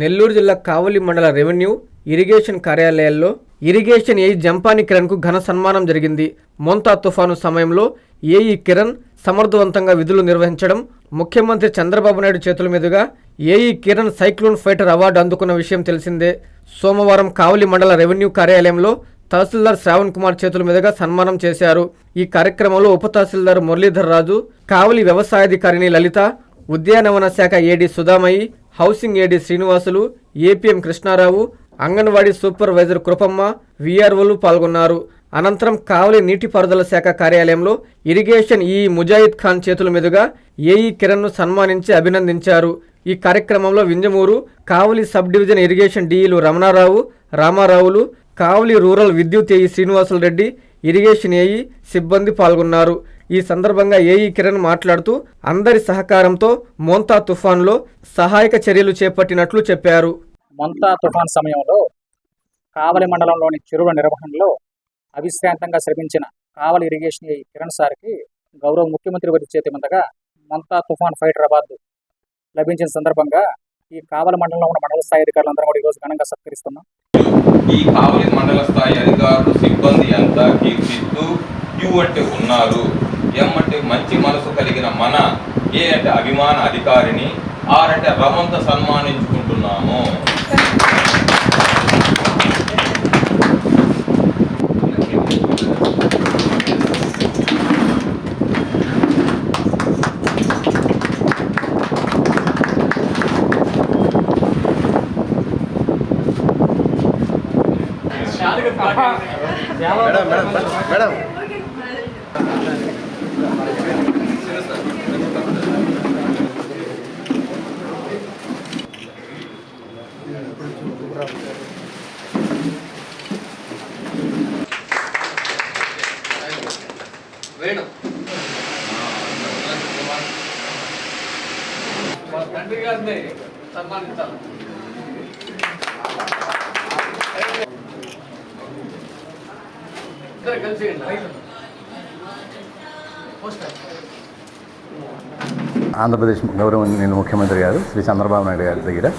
నెల్లూరు జిల్లా కావలి మండల revenue irrigation కార్యాలయాల్లో ఇరిగేషన్ ఏఈ జంపాని కిరణ్కు ఘన సన్మానం జరిగింది. మోంతా తుఫాను సమయంలో ఏఈ కిరణ్ సమర్థవంతంగా విధులు నిర్వహించడం ముఖ్యమంత్రి చంద్రబాబు నాయుడు చేతుల మీదుగా AE Kiran cyclone fighter award అందుకున్న విషయం తెలిసిందే. సోమవారం కావలి మండల రెవెన్యూ కార్యాలయంలో తహసీల్దార్ శ్రావణ్ కుమార్ చేతుల మీదుగా సన్మానం చేశారు. ఈ కార్యక్రమంలో ఉప తహసీల్దార్ మురళీధర్ రాజు కావలి వ్యవసాయాధికారిణి లలిత ఉద్యానవన శాఖ AD Sudhamayi housing AD Srinivasulu APM Krishnarao anganwadi supervisor Krupamma వీఆర్ఓలు పాల్గొన్నారు. అనంతరం కావలి నీటిపారుదల శాఖ కార్యాలయంలో ఇరిగేషన్ ఈ ముజాయిద్ ఖాన్ చేతుల మీదుగా ఏఈ కిరణ్ను సన్మానించి అభినందించారు. ఈ కార్యక్రమంలో Vinjamur Kavali sub division irrigation డీఈలు Ramanarao రామారావులు కావలి రూరల్ విద్యుత్ AE Srinivasulu Reddy irrigation AE సిబ్బంది పాల్గొన్నారు. ఈ సందర్భంగా ఏఈ కిరణ్ మాట్లాడుతూ అందరి సహకారంతో మోంతా తుఫాన్లో సహాయక చర్యలు చేపట్టినట్లు చెప్పారు. మొంతా తుఫాన్ సమయంలో కావలి మండలంలోని చెరువుల నిర్వహణలో అవిశ్రాంతంగా శ్రమించిన కావలి ఇరిగేషన్ ఈ కిరణ్ సార్కి గౌరవ ముఖ్యమంత్రి వారి చేతి మీదుగా మొంతా తుఫాన్ ఫైటర్ అవార్డు లభించిన సందర్భంగా ఈ కావలి మండలంలో ఉన్న మండల స్థాయి అధికారులందరూ కూడా ఈరోజు ఘనంగా సత్కరిస్తున్నాం. ఈ కావలి మండల స్థాయి అధికారులు సిబ్బంది అంతా కీర్తిస్తూ యు అంటే ఉన్నారు. ఎం అంటే మంచి మనసు కలిగిన మన ఏ అంటే అభిమాన అధికారిని ఆర్ అంటే రమంత సన్మానించుకుంటున్నాము. తండ్రి గారిని సన్మానించాలి ఇద్దరు కలిసి ఆంధ్రప్రదేశ్ గౌరవనీయ ముఖ్యమంత్రి గారు శ్రీ చంద్రబాబు నాయుడు గారి దగ్గర.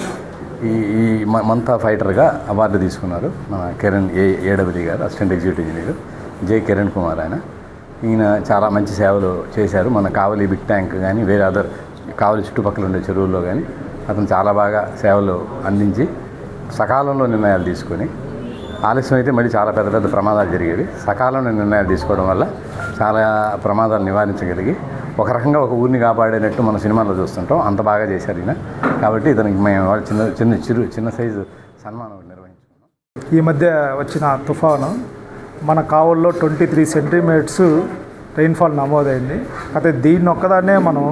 ఈ ఈ మ- మంతా ఫైటర్గా అవార్డు తీసుకున్నారు మన కిరణ్ ఏ ఏడబ్ల్యూ గారు assistant executive engineer. J Kiran Kumar ఆయన. ఈయన చాలా మంచి సేవలు చేశారు. మన కావలి బిగ్ ట్యాంక్ కానీ వేరే అదర్ కావలి చుట్టుపక్కల ఉండే చెరువుల్లో కానీ అతను చాలా బాగా సేవలు అందించి సకాలంలో నిర్ణయాలు తీసుకొని ఆలస్యం అయితే మళ్ళీ చాలా పెద్ద పెద్ద ప్రమాదాలు జరిగేవి. సకాలంలో నిర్ణయాలు తీసుకోవడం వల్ల చాలా ప్రమాదాలు నివారించగలిగి ఒక రకంగా ఒక ఊరిని కాపాడేటట్టు మన సినిమాలో చూస్తుంటాం. అంత బాగా చేశారు ఈయన. కాబట్టి ఇతనికి మేము ఇవాళ చిన్న చిన్న చిరు చిన్న సైజు సన్మానం నిర్వహించుకున్నాం. ఈ మధ్య వచ్చిన తుఫాను మన కావుల్లో ట్వంటీ త్రీ సెంటీమీటర్స్ రెయిన్ఫాల్ నమోదైంది. అయితే దీన్ని ఒక్కదాన్నే మనం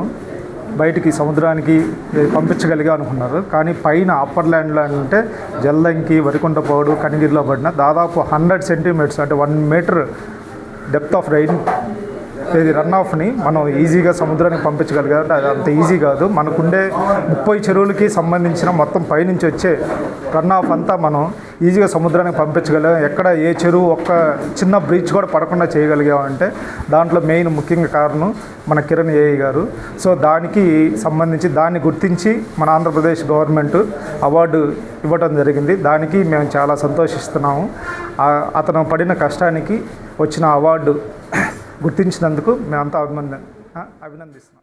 బయటికి సముద్రానికి పంపించగలిగా అనుకున్నారు. కానీ పైన అప్పర్ ల్యాండ్లో అంటే జల్లంకి వరికుంటపోడు కనిగిరిలో పడిన దాదాపు హండ్రెడ్ సెంటీమీటర్స్ అంటే one metre depth of rain ఇది రన్ ఆఫ్ని మనం ఈజీగా సముద్రానికి పంపించగలిగారంటే అది అంత ఈజీ కాదు. మనకుండే ముప్పై చెరువులకి సంబంధించిన మొత్తం పైనుంచి వచ్చే రన్ ఆఫ్ అంతా మనం ఈజీగా సముద్రానికి పంపించగలిగాం. ఎక్కడ ఏ చెరువు ఒక్క చిన్న బ్రీచ్ కూడా పడకుండా చేయగలిగామంటే దాంట్లో మెయిన్ ముఖ్యంగా కారణం మన కిరణ్ ఏఐ గారు. సో దానికి సంబంధించి దాన్ని గుర్తించి మన ఆంధ్రప్రదేశ్ గవర్నమెంట్ అవార్డు ఇవ్వడం జరిగింది. దానికి మేము చాలా సంతోషిస్తున్నాము. అతను పడిన కష్టానికి వచ్చిన అవార్డు గుర్తించినందుకు మేమంతా అభినందన అభినందిస్తున్నాం.